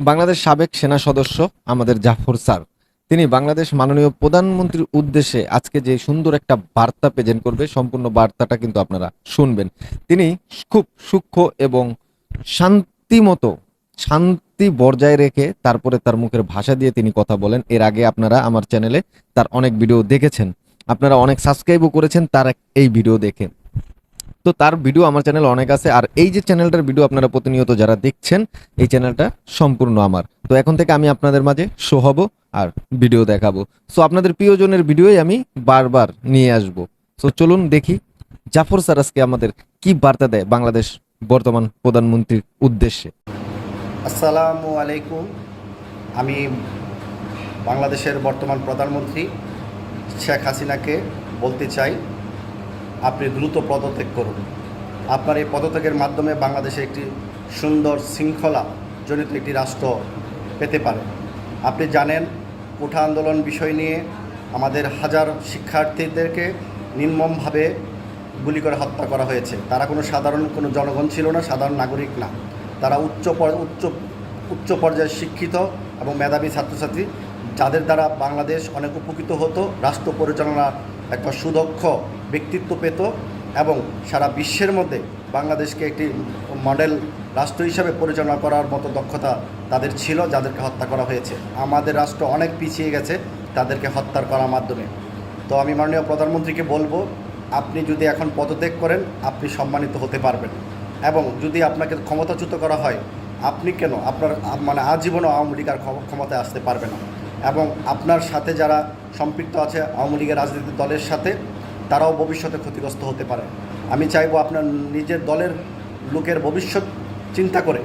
বাংলাদেশ সাবেক সেনা সদস্য আমাদের জাফর স্যার। তিনি বাংলাদেশ মাননীয় প্রধানমন্ত্রীর উদ্দেশ্যে আজকে যে সুন্দর একটা বার্তা প্রেজেন্ট করবে, সম্পূর্ণ বার্তাটা কিন্তু আপনারা শুনবেন। তিনি খুব সূক্ষ্ম এবং শান্তিমতো, শান্তি বজায় রেখে তারপরে তার মুখের ভাষা দিয়ে তিনি কথা বলেন। এর আগে আপনারা আমার চ্যানেলে তার অনেক ভিডিও দেখেছেন। আপনারা অনেক সাবস্ক্রাইবও করেছেন, তার এই ভিডিও দেখে। তো তার ভিডিও আমার চ্যানেল অনেক আছে। আর এই যে চ্যানেলটার ভিডিও আপনারা প্রতিনিয়ত যারা দেখছেন, এই চ্যানেলটা সম্পূর্ণ আমার। তো এখন থেকে আমি আপনাদের মাঝে শো হব আর ভিডিও দেখাবো। সো আপনাদের প্রিয়জনের ভিডিওই আমি বারবার নিয়ে আসব। সো চলুন দেখি জাফর স্যার আজকে আমাদের কি বার্তা দেয় বাংলাদেশ বর্তমান প্রধানমন্ত্রীর উদ্দেশ্যে। আসসালামু আলাইকুম। আমি বাংলাদেশের বর্তমান প্রধানমন্ত্রী শেখ হাসিনাকে বলতে চাই আপনি দ্রুত পদত্যাগ করুন। আপনার এই পদত্যাগের মাধ্যমে বাংলাদেশে একটি সুন্দর শৃঙ্খলা জনিত একটি রাষ্ট্র পেতে পারে। আপনি জানেন, কোঠা আন্দোলন বিষয় নিয়ে আমাদের হাজার শিক্ষার্থীদেরকে নির্মমভাবে গুলি করে হত্যা করা হয়েছে। তারা কোনো সাধারণ, কোনো জনগণ ছিল না, সাধারণ নাগরিক না। তারা উচ্চ উচ্চ উচ্চ পর্যায়ে শিক্ষিত এবং মেধাবী ছাত্রছাত্রী যাদের দ্বারা বাংলাদেশ অনেক উপকৃত হতো। রাষ্ট্র পরিচালনা একটা সুদক্ষ ব্যক্তিত্ব পেত এবং সারা বিশ্বের মধ্যে বাংলাদেশকে একটি মডেল রাষ্ট্র হিসাবে পরিচালনা করার মতো দক্ষতা তাদের ছিল, যাদেরকে হত্যা করা হয়েছে। আমাদের রাষ্ট্র অনেক পিছিয়ে গেছে, তাদেরকে হত্যার করার মাধ্যমে। তো আমি মাননীয় প্রধানমন্ত্রীকে বলব, আপনি যদি এখন পদত্যাগ করেন, আপনি সম্মানিত হতে পারবেন। এবং যদি আপনাকে ক্ষমতাচ্যুত করা হয়, আপনি কেন? আপনার মানে আজীবনও আওয়ামী লীগ আর ক্ষমতায় আসতে পারবে না। এবং আপনার সাথে যারা সম্পৃক্ত আছে, আওয়ামী লীগের রাজনৈতিক দলের সাথে তারাও ভবিষ্যতে ক্ষতিগ্রস্ত হতে পারে। আমি চাইব আপনার নিজের দলের লোকের ভবিষ্যৎ চিন্তা করে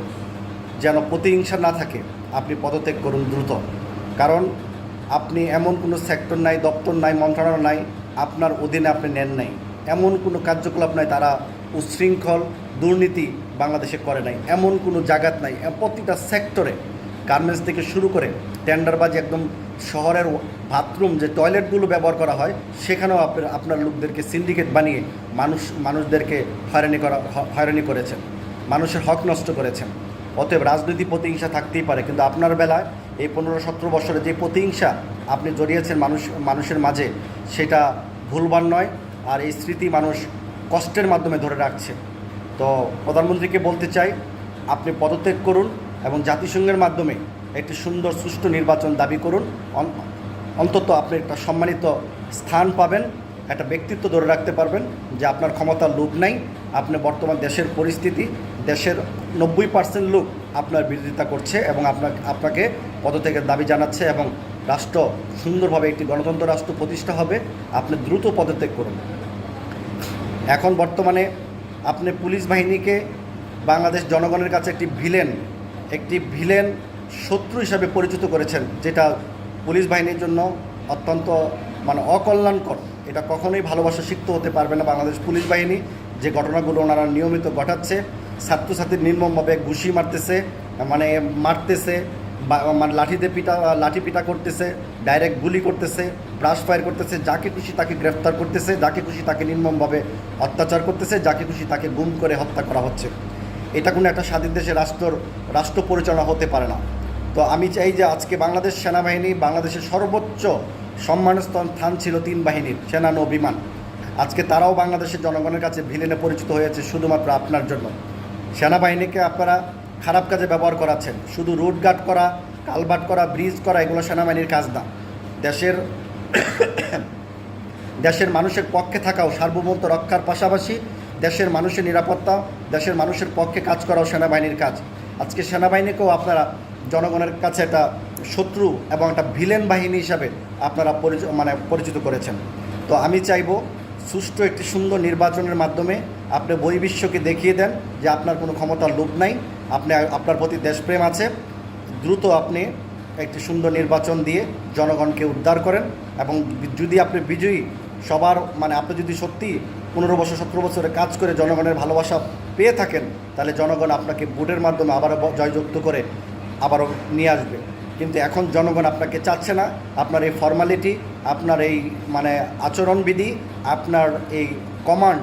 যেন প্রতিহিংসা না থাকে। আপনি পদত্যাগ করুন দ্রুত। কারণ আপনি এমন কোনো সেক্টর নাই, দপ্তর নাই, মন্ত্রণালয় নাই, আপনার অধীনে আপনি নেন নাই। এমন কোনো কার্যকলাপ নাই তারা উচ্ছৃঙ্খল দুর্নীতি বাংলাদেশে করে নাই। এমন কোনো জায়গাত নাই। প্রতিটা সেক্টরে গার্মেন্টস থেকে শুরু করে টেন্ডারবাজি একদম শহরের বাথরুম যে টয়লেটগুলো ব্যবহার করা হয়, সেখানেও আপনার আপনার লোকদেরকে সিন্ডিকেট বানিয়ে মানুষ, মানুষদেরকে হয়রানি করা হয়রানি করেছেন। মানুষের হক নষ্ট করেছেন। অতএব রাজনৈতিক প্রতিহিংসা থাকতেই পারে, কিন্তু আপনার বেলায় এই পনেরো সতেরো বছরে যে প্রতিহিংসা আপনি জড়িয়েছেন মানুষ, মানুষের মাঝে, সেটা ভুলবার নয়, আর এই স্মৃতি মানুষ কষ্টের মাধ্যমে ধরে রাখছে। তো প্রধানমন্ত্রীকে বলতে চাই, আপনি পদত্যাগ করুন এবং জাতিসংঘের মাধ্যমে একটি সুন্দর সুষ্ঠু নির্বাচন দাবি করুন। অন্তত আপনি একটা সম্মানিত স্থান পাবেন, একটা ব্যক্তিত্ব ধরে রাখতে পারবেন যে আপনার ক্ষমতার লোভ নাই, আপনি বর্তমান দেশের পরিস্থিতি, দেশের নব্বই পার্সেন্ট লোক আপনার বিরোধিতা করছে এবং আপনাকে আপনাকে পদত্যাগের দাবি জানাচ্ছে এবং রাষ্ট্র সুন্দরভাবে একটি গণতন্ত্র রাষ্ট্র প্রতিষ্ঠা হবে, আপনি দ্রুত পদত্যাগ করুন। এখন বর্তমানে আপনি পুলিশ বাহিনীকে বাংলাদেশ জনগণের কাছে একটি ভিলেন একটি ভিলেন শত্রু হিসাবে পরিচিত করেছেন, যেটা পুলিশ বাহিনীর জন্য অত্যন্ত মানে অকল্যাণকর। এটা কখনোই ভালোবাসা সিক্ত হতে পারবে না বাংলাদেশ পুলিশ বাহিনী। যে ঘটনাগুলো ওনারা নিয়মিত ঘটাচ্ছে ছাত্রছাত্রীর নির্মমভাবে ঘুষি মারতেছে মানে মারতেছে মানে লাঠিতে পিটা, লাঠি পিটা করতেছে, ডাইরেক্ট গুলি করতেছে, ব্রাশ ফায়ার করতেছে, যাকে খুশি তাকে গ্রেফতার করতেছে, যাকে খুশি তাকে নির্মমভাবে অত্যাচার করতেছে, যাকে খুশি তাকে গুম করে হত্যা করা হচ্ছে। এটা কোনো একটা স্বাধীন দেশের রাষ্ট্র রাষ্ট্র পরিচালনা হতে পারে না। তো আমি চাই যে আজকে বাংলাদেশ সেনাবাহিনী বাংলাদেশের সর্বোচ্চ সম্মানস্থান স্থান ছিল তিন বাহিনীর, সেনা নৌ বিমান। আজকে তারাও বাংলাদেশের জনগণের কাছে ভিলেনে পরিচিত হয়েছে শুধুমাত্র আপনার জন্য। সেনাবাহিনীকে আপনারা খারাপ কাজে ব্যবহার করাচ্ছেন। শুধু রুট গার্ড করা, কালভার্ট করা, ব্রিজ করা, এগুলো সেনাবাহিনীর কাজ না। দেশের দেশের মানুষের পক্ষে থাকাও সার্বভৌমত্ব রক্ষার পাশাপাশি দেশের মানুষের নিরাপত্তা, দেশের মানুষের পক্ষে কাজ করাও সেনাবাহিনীর কাজ। আজকে সেনাবাহিনীকেও আপনারা জনগণের কাছে একটা শত্রু এবং একটা ভিলেন বাহিনী হিসাবে আপনারা পরিচ- মানে পরিচিত করেছেন। তো আমি চাইব সুষ্ঠু একটি সুন্দর নির্বাচনের মাধ্যমে আপনি বহির্বিশ্বকে দেখিয়ে দেন যে আপনার কোনো ক্ষমতার লোভ নাই, আপনি আপনার প্রতি দেশপ্রেম আছে। দ্রুত আপনি একটি সুন্দর নির্বাচন দিয়ে জনগণকে উদ্ধার করেন এবং যদি আপনি বিজয়ী, সবার মানে আপনি যদি সত্যি পনেরো বছর, সতেরো বছরে কাজ করে জনগণের ভালোবাসা পেয়ে থাকেন, তাহলে জনগণ আপনাকে ভোটের মাধ্যমে আবারও জয়যুক্ত করে আবারও নিয়ে আসবে। কিন্তু এখন জনগণ আপনাকে চাচ্ছে না। আপনার এই ফর্মালিটি আপনার এই মানে আচরণবিধি, আপনার এই কমান্ড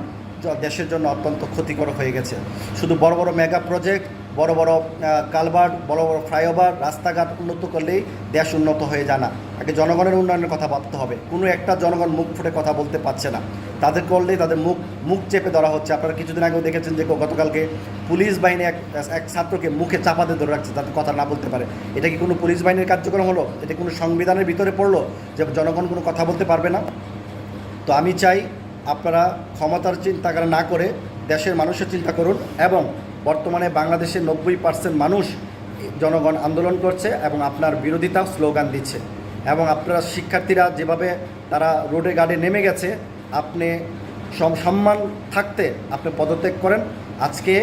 দেশের জন্য অত্যন্ত ক্ষতিকর হয়ে গেছে। শুধু বড় বড় মেগা প্রজেক্ট বড় বড় কালভার্ট, বড় বড় ফ্লাইওভার, রাস্তাঘাট উন্নত করলেই দেশ উন্নত হয়ে যায় না। আগে জনগণের উন্নয়নের কথা ভাবতে হবে। কোনো একটা জনগণ মুখ ফুটে কথা বলতে পারছে না। তাদের করলেই তাদের মুখ মুখ চেপে ধরা হচ্ছে। আপনারা কিছুদিন আগেও দেখেছেন যে গতকালকে পুলিশ বাহিনী এক এক ছাত্রকে মুখে চাপাতে ধরে রাখছে তাদের কথা না বলতে পারে। এটা কি কোনো পুলিশ বাহিনীর কার্যক্রম হলো? এটা কোনো সংবিধানের ভিতরে পড়ল যে জনগণ কোনো কথা বলতে পারবে না? তো আমি চাই আপনারা ক্ষমতার চিন্তা না করে দেশের মানুষের চিন্তা করুন এবং বর্তমানে বাংলাদেশের নব্বই পার্সেন্ট মানুষ জনগণ আন্দোলন করছে এবং আপনার বিরোধিতা স্লোগান দিচ্ছে। এবং আপনারা শিক্ষার্থীরা যেভাবে তারা রোডে গার্ডে নেমে গেছে, আপনি সম সম্মান থাকতে আপনি পদত্যাগ করেন। আজকে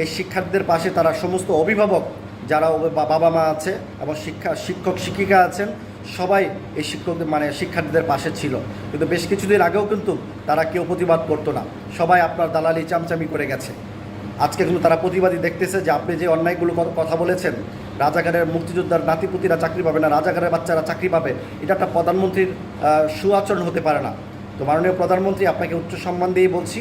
এই শিক্ষার্থীদের পাশে তারা সমস্ত অভিভাবক যারা বাবা মা আছে এবং শিক্ষা শিক্ষক শিক্ষিকা আছেন সবাই এই শিক্ষকদের মানে শিক্ষার্থীদের পাশে ছিল। কিন্তু বেশ কিছুদিন আগেও কিন্তু তারা কেউ প্রতিবাদ করতো না। সবাই আপনার দালালি চামচামি করে গেছে। আজকে কিন্তু তারা প্রতিবাদী দেখতেছে যে আপনি যে অন্যায়গুলো কথা বলেছেন রাজাকারের মুক্তিযোদ্ধার নাতিপুতিরা চাকরি পাবে না রাজাকারের বাচ্চারা চাকরি পাবে, এটা একটা প্রধানমন্ত্রীর সুআচরণ হতে পারে না। তো মাননীয় প্রধানমন্ত্রী আপনাকে উচ্চ সম্মান দিয়ে বলছি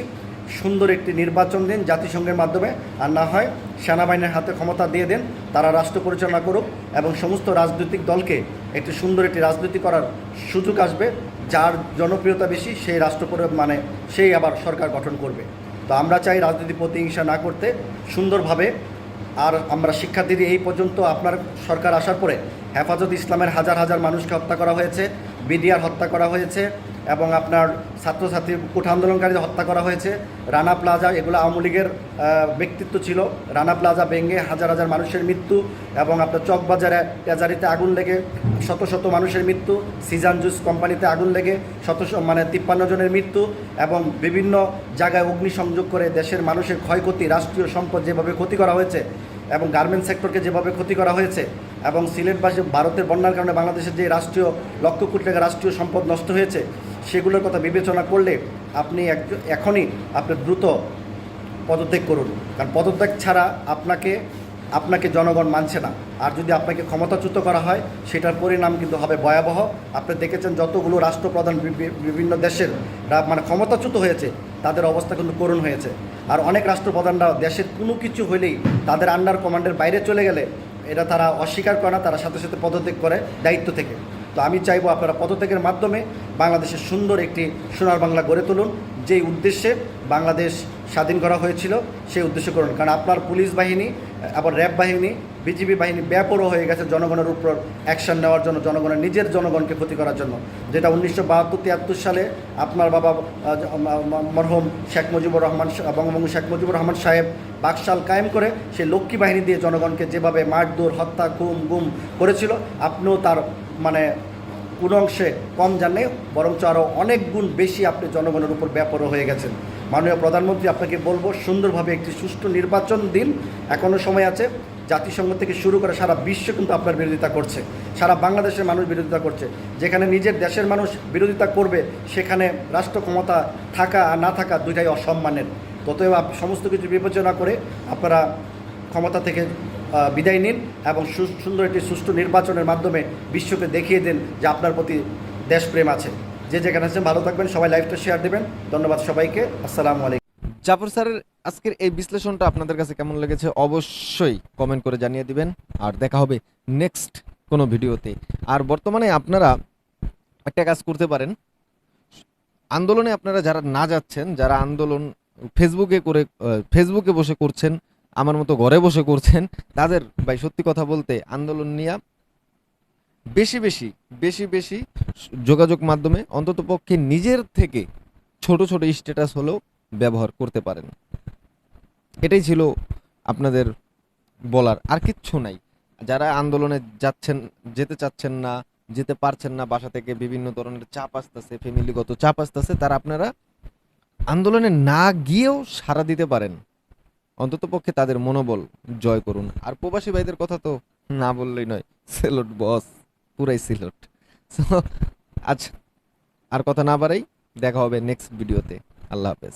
সুন্দর একটি নির্বাচন দিন জাতিসংঘের মাধ্যমে। আর না হয় সেনাবাহিনীর হাতে ক্ষমতা দিয়ে দেন তারা রাষ্ট্র পরিচালনা করুক এবং সমস্ত রাজনৈতিক দলকে একটি সুন্দর একটি রাজনীতি করার সুযোগ আসবে, যার জনপ্রিয়তা বেশি সেই রাষ্ট্র মানে সেই আবার সরকার গঠন করবে। তো আমরা চাই রাজনীতি প্রতিহিংসা না করতে সুন্দরভাবে। আর আমরা শিক্ষার্থীদের এই পর্যন্ত আপনার সরকার আসার পরে হেফাজত ইসলামের হাজার হাজার মানুষকে হত্যা করা হয়েছে। বিডিআর হত্যা করা হয়েছে এবং আপনার ছাত্রছাত্রী কোঠা আন্দোলনকারীদের হত্যা করা হয়েছে। রানা প্লাজা, এগুলো আওয়ামী লীগের ব্যক্তিত্ব ছিল। রানা প্লাজা ভেঙে হাজার হাজার মানুষের মৃত্যু এবং আপনার চকবাজারে ট্রেজারিতে আগুন লেগে শত শত মানুষের মৃত্যু, সিজান জুস কোম্পানিতে আগুন লেগে শত মানে তিপ্পান্ন জনের মৃত্যু এবং বিভিন্ন জায়গায় অগ্নিসংযোগ করে দেশের মানুষের ক্ষয়ক্ষতি, রাষ্ট্রীয় সম্পদ যেভাবে ক্ষতি করা হয়েছে এবং গার্মেন্টস সেক্টরকে যেভাবে ক্ষতি করা হয়েছে এবং সিলেটবাসী ভারতের বন্যার কারণে বাংলাদেশের যে রাষ্ট্রীয় লক্ষ কোটি টাকা রাষ্ট্রীয় সম্পদ নষ্ট হয়েছে, সেগুলোর কথা বিবেচনা করলে আপনি এখনই আপনি দ্রুত পদত্যাগ করুন। কারণ পদত্যাগ ছাড়া আপনাকে আপনাকে জনগণ মানছে না। আর যদি আপনাকে ক্ষমতাচ্যুত করা হয়, সেটার পরিণাম কিন্তু হবে ভয়াবহ। আপনি দেখেছেন যতগুলো রাষ্ট্রপ্রধান বিভিন্ন দেশের মানে ক্ষমতাচ্যুত হয়েছে তাদের অবস্থা কিন্তু করুণ হয়েছে। আর অনেক রাষ্ট্রপ্রধানরা দেশের কোনো কিছু হলেই তাদের আন্ডার কমান্ডের বাইরে চলে গেলে এটা তারা অস্বীকার করে না, তারা সাথে সাথে পদত্যাগ করে দায়িত্ব থেকে। তো আমি চাইব আপনারা পদত্যাগের মাধ্যমে বাংলাদেশের সুন্দর একটি সোনার বাংলা গড়ে তুলুন, যেই উদ্দেশ্যে বাংলাদেশ স্বাধীন করা হয়েছিল সেই উদ্দেশ্য করুন। কারণ আপনার পুলিশ বাহিনী আবার র্যাব বাহিনী, বিজিবি বাহিনী ব্যাপরও হয়ে গেছে জনগণের উপর অ্যাকশন নেওয়ার জন্য, জনগণের নিজের জনগণকে ক্ষতি করার জন্য। যেটা উনিশশো বাহাত্তর তিয়াত্তর সালে আপনার বাবা মরহুম শেখ মুজিবুর রহমান বঙ্গবন্ধু শেখ মুজিবুর রহমান সাহেব বাকশাল কায়েম করে সেই লক্ষ্মী বাহিনী দিয়ে জনগণকে যেভাবে মারধর, হত্যা গুম গুম করেছিল, আপনিও তার মানে কোনো অংশে কম জানে বরঞ্চ আরও অনেক গুণ বেশি আপনি জনগণের উপর ব্যাপারও হয়ে গেছেন। মাননীয় প্রধানমন্ত্রী, আপনাকে বলব, সুন্দরভাবে একটি সুষ্ঠু নির্বাচন দিন। এখনও সময় আছে। জাতিসংঘ থেকে শুরু করে সারা বিশ্ব কিন্তু আপনার বিরোধিতা করছে। সারা বাংলাদেশের মানুষ বিরোধিতা করছে। যেখানে নিজের দেশের মানুষ বিরোধিতা করবে, সেখানে রাষ্ট্র ক্ষমতা থাকা আর না থাকা দুইটাই অসম্মানের। ততএব সমস্ত কিছু বিবেচনা করে আপনারা ক্ষমতা থেকে বিদায় নিন এবং সুন্দর একটি সুষ্ঠু নির্বাচনের মাধ্যমে বিশ্বকে দেখিয়ে দেন যে আপনার প্রতি দেশপ্রেম আছে। যে যেখানে আছেন ভালো থাকবেন, সবাই লাইভটা শেয়ার দেবেন। ধন্যবাদ সবাইকে। আসসালামু আলাইকুম। জাফর স্যারের আজকের এই বিশ্লেষণটা আপনাদের কাছে কেমন লেগেছে অবশ্যই কমেন্ট করে জানিয়ে দিবেন। আর দেখা হবে নেক্সট কোনো ভিডিওতে। আর বর্তমানে আপনারা একটা কাজ করতে পারেন। আন্দোলনে আপনারা যারা না যাচ্ছেন, যারা আন্দোলন ফেসবুকে করে ফেসবুকে বসে করছেন আমার মতো ঘরে বসে করছেন, তাদের ভাই সত্যি কথা বলতে আন্দোলন নিয়ে বেশি বেশি বেশি বেশি যোগাযোগ মাধ্যমে অন্তত পক্ষে নিজের থেকে ছোট ছোট স্ট্যাটাস হলেও ব্যবহার করতে পারেন। এটাই ছিল আপনাদের বলার, আর কিচ্ছু নাই। যারা আন্দোলনে যাচ্ছেন, যেতে চাচ্ছেন না, যেতে পারছেন না, বাসা থেকে বিভিন্ন ধরনের চাপ আসতেছে ফ্যামিলিগত চাপ আসতেছে, তারা আপনারা আন্দোলনে না গিয়েও সাড়া দিতে পারেন। অন্তত পক্ষে তাদের মনোবল জয় করুন। আর প্রবাসী ভাইদের কথা তো না বললেই নয়, সেলট বস, পুরাই সিলট। আচ্ছা আর কথা না বাড়াই, দেখা হবে নেক্সট ভিডিওতে আল্লাহ হাফেজ।